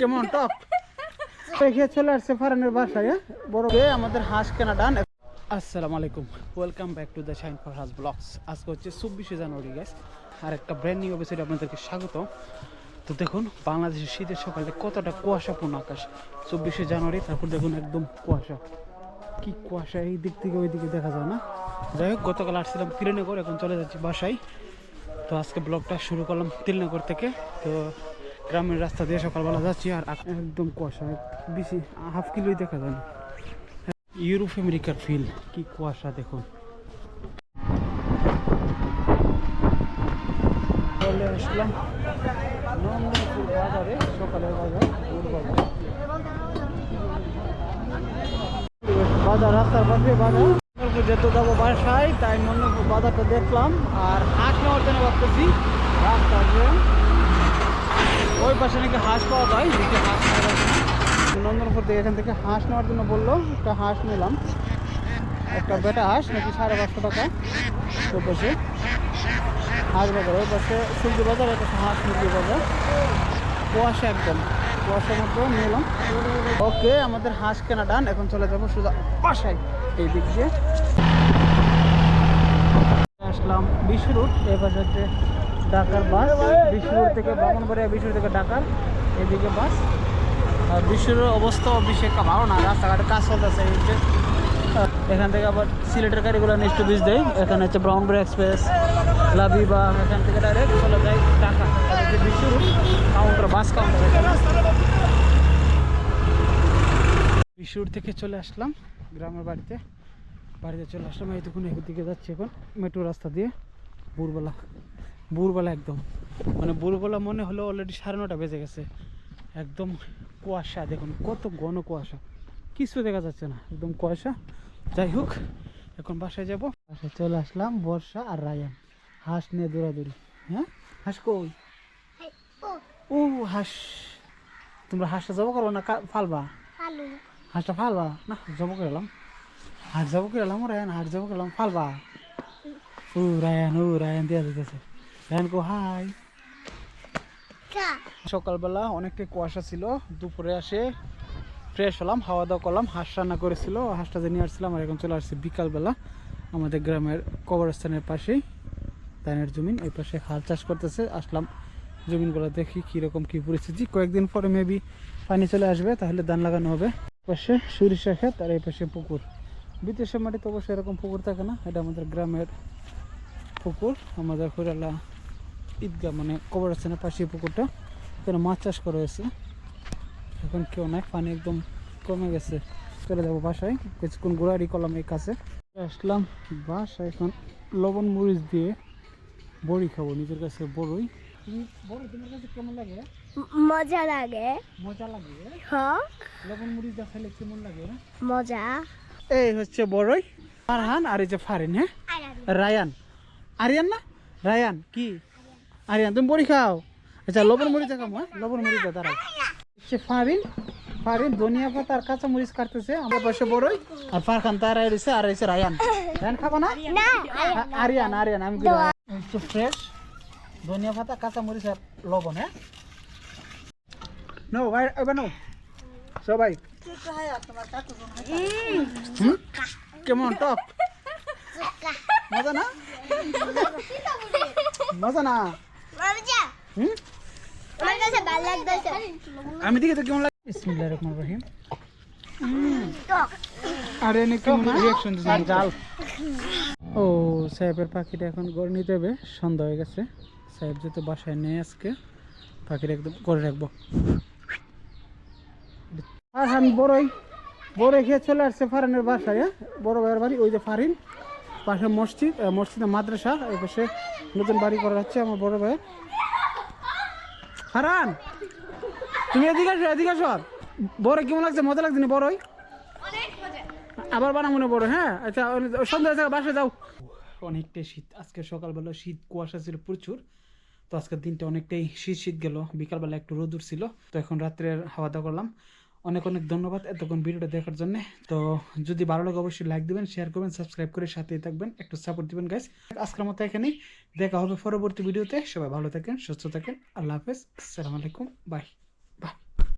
কেমন টপ? দেখে চলে আসছে ফারানের বাসায় হ্যাঁ? বড় বে আমাদের হাঁস কেনা ডান। আসসালামু আলাইকুম। Welcome back to the shine for has blogs আজকে হচ্ছে চব্বিশে জানুয়ারি গাইস আর একটা ব্র্যান্ড নিউ এপিসোডে আপনাদেরকে স্বাগত। তো দেখুন বাংলাদেশের শীতের সকালে কতটা কুয়াশাপূর্ণ আকাশ। চব্বিশে জানুয়ারি তারপর দেখুন একদম কুয়াশা। কি কুয়াশা এই দিক থেকে ওই দিকে দেখা যায় না। যাই হোক গতকাল আসছিলাম তিরনগর এখন চলে যাচ্ছি বাসায়। তো আজকে ব্লগটা শুরু করলাম তিলনগর থেকে। তো গ্রামের রাস্তা দিয়ে সকালবেলা যাচ্ছি আর একদম কুয়াশা বেশি হাফ কিলোই দেখা যায় না। ইউরোপ আমেরিকার ফিল কি কুয়াশা দেখুন। চলে আসলাম বাজারে সকালের বাজার বাজার, রাস্তার পাশে বাজার। যেতে যাব বাসায়, তাই নন্দনপুর বাজারটা দেখলাম আর হাঁস নেওয়ার জন্য ভাবতেছি রাস্তা আছে ওই পাশে নাকি হাঁস পাওয়া যায় দেখি হাঁস। নন্দনপুর থেকে এখান থেকে হাঁস নেওয়ার জন্য বলল, একটা হাঁস নিলাম। একটা বেটা হাঁস, নাকি সাড়ে পাঁচশো টাকা। ওই পাশে হাঁস বাজার ওই পাশে সবজি বাজার একটা হাঁস মুরগি বাজার। কুয়াশা একদম, কুয়াশার মধ্যে নিলাম। ওকে, আমাদের হাঁস কেনা ডান, এখন চলে যাব সোজা বাসায়, এই দিক দিয়ে। আসলাম বিশ্ব রুট, এই পাশে হচ্ছে ঢাকার বাস বিশ্ব থেকে বিশ্ব রুট থেকে ঢাকার এদিকে বাস। আর বিশ্বের অবস্থা একটা ভালো না, রাস্তাঘাটে কাজ চলতেছে এখান থেকে আবার সিলেটের গাড়িগুলো নেক্সট বিচ দেয়। এখানে হচ্ছে ব্রাউনবাড়ি এক্সপ্রেস লাভি বা এখান থেকে ডাইরেক্ট চলে যায় ঢাকা। বিশ্ব কাউন্টার বাস কাউন্টার বিশুর থেকে চলে আসলাম গ্রামের বাড়িতে। বাড়িতে চলে আসলাম, এই দেখুন দিকে যাচ্ছি এখন। মেট্রো রাস্তা দিয়ে, ভোরবেলা। ভোরবেলা একদম। মানে ভোরবেলা মনে হলো অলরেডি সাড়ে নটা বেজে গেছে। একদম কুয়াশা দেখুন কত ঘন কুয়াশা। কিছু দেখা যাচ্ছে না একদম কুয়াশা। যাই হোক এখন বাসায় যাব। বাসায় চলে আসলাম বর্ষা আর রায়ান। হাঁস নিয়ে দৌড়াদৌড়ি। হ্যাঁ? হাঁস কই? ও হাঁস। তোমরা হাঁসটা যাব করো না ফালবা? হাঁসটা ফালবা? না যাব করলাম হাট যাব করলাম রায়ান হাট যাব করলাম ফালবা? ও রায়ান ও রায়ান দিয়া দিতেছে। রায়ান কো হাই। সকালবেলা অনেকটাই কুয়াশা ছিল দুপুরে আসে ফ্রেশ হলাম হাওয়া দাওয়া করলাম হাঁস রান্না করেছিল হাঁসটা যে নিয়ে আসছিলাম আর এখন চলে আসছে বিকালবেলা আমাদের গ্রামের কবরস্থানের পাশেই ধানের জমিন এই পাশে হাল চাষ করতেছে আসলাম জমিনগুলো দেখি কীরকম কী পরিস্থিতি কয়েকদিন পরে মেবি পানি চলে আসবে তাহলে ধান লাগানো হবে। পাশে সরিষা খেত আর এই পাশে পুকুর। বিদেশের মাটিতে অবশ্যই এরকম পুকুর থাকে না এটা আমাদের গ্রামের পুকুর আমাদের হইরালা ঈদগাহ মানে কবরস্থানের পাশে পুকুরটা। এখানে মাছ চাষ করা হয়েছে। এখন কেউ নাই পানি একদম কমে গেছে। চলে যাব বাসায়। কিছুক্ষণ ঘোরাঘুরি করলাম এই কাছে আসলাম বাসায় এখন লবণ মরিচ দিয়ে বড়ি খাব নিজের কাছে বড়ই। বড়ি তোমার কাছে কেমন লাগে? মজা লাগে। মজা লাগে? হ লবণ খেলে কেমন লাগে? মজা। এই হচ্ছে বড়ই। ফারহান আর এই যে ফারিন হ্যাঁ? রায়ান। আরিয়ান না? রায়ান কি? আরিয়ান তুমি বড়ি খাও। আচ্ছা লবণ মরিচ খাব হ্যাঁ লবণ মরিচ দাঁড়াও। সে ফারিন ফারিন ধনিয়া পাতা আর কাঁচা মরিচ কাটতেছে আমার পাশে বড়ই আর ফারখান তার রয়েছে আর রয়েছে রায়ান। রায়ান খাব না? আরিয়ান আরিয়ান আমি একটু ফ্রেশ ধনিয়া পাতা কাঁচা মরিচ আর লবণ হ্যাঁ? নো ভাই এবার নো সবাই। হুম? কেমন টপ মজা না? মজা না? হুম আমি দেখি তো কেমন লাগে। বিসমিল্লাহির রহমানির রহিম। আর এনে কেমন রিয়াকশন দিছেন জাল। ও সাহেবের পাখিটা এখন গড়ে নিতে হবে। সন্ধ্যা হয়ে গেছে। সাহেব যেহেতু বাসায় নেই আজকে পাখিটা একদম করে রাখব। আর হান বড়ই বড়ই খেয়ে চলে আসছে ফারানের বাসায় হ্যাঁ? বড় ভাইয়ের বাড়ি ওই যে ফারিন পাশে মসজিদ মসজিদে মাদ্রাসা এই পাশে নতুন বাড়ি করা হচ্ছে আমার বড় ভাইয়ের ফারান তুমি এদিকে আসো এদিকে আসো। বড় কেমন লাগছে? মজা লাগছে না বড়ই আবার বানা মনে বড় হ্যাঁ? আচ্ছা সন্ধ্যা থেকে বাসে যাও। অনেকটাই শীত। আজকে সকালবেলা শীত কুয়াশা ছিল প্রচুর। তো আজকের দিনটা অনেকটাই শীত শীত গেল। বিকালবেলা একটু রোদুর ছিল তো এখন রাত্রে হাওয়া দাওয়া করলাম। অনেক অনেক ধন্যবাদ এতক্ষণ ভিডিওটা দেখার জন্য। তো যদি ভালো লাগে অবশ্যই লাইক দিবেন শেয়ার করবেন সাবস্ক্রাইব করে সাথেই থাকবেন। একটু সাপোর্ট দিবেন গাইস আজকের মতো এখানেই। দেখা হবে পরবর্তী ভিডিওতে। সবাই ভালো থাকেন, সুস্থ থাকেন। আল্লাহ হাফেজ। আসসালামু আলাইকুম। বাই